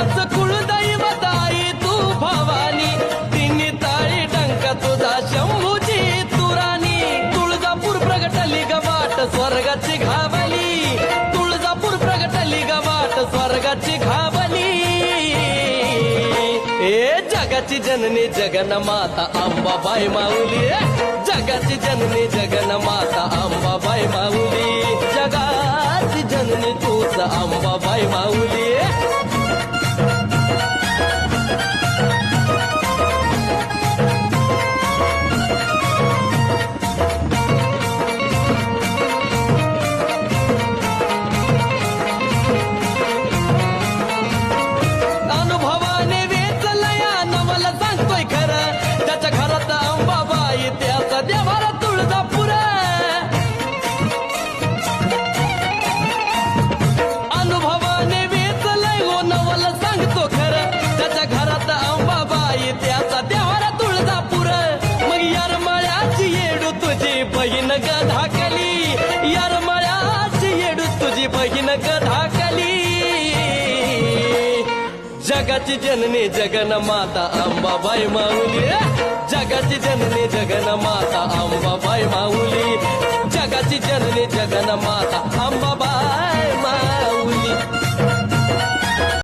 गावाच कुळदैवत आई तू भवानी तिन्ही ताळी डंका तुझा शंभूची तुराणी तुळजापूर प्रगटली गवाट स्वर्गाची घाबली. तुळजापूर प्रगटली गवाट स्वर्गाची घाबली. ए जगाची जननी जगन माता अंबाबाई माऊली. जगाची जननी जगन माता अंबाबाई माऊली. जगाची जननी तूच अंबाबाई माऊली. बहीण ग धाकली यार मळ्याची येडू तुझी बहीण गधाकली जगाची जननी जगन माता अंबाबाई माऊली जगाची जननी जगन माता अंबाबाई माऊली जगाची जननी जगन माता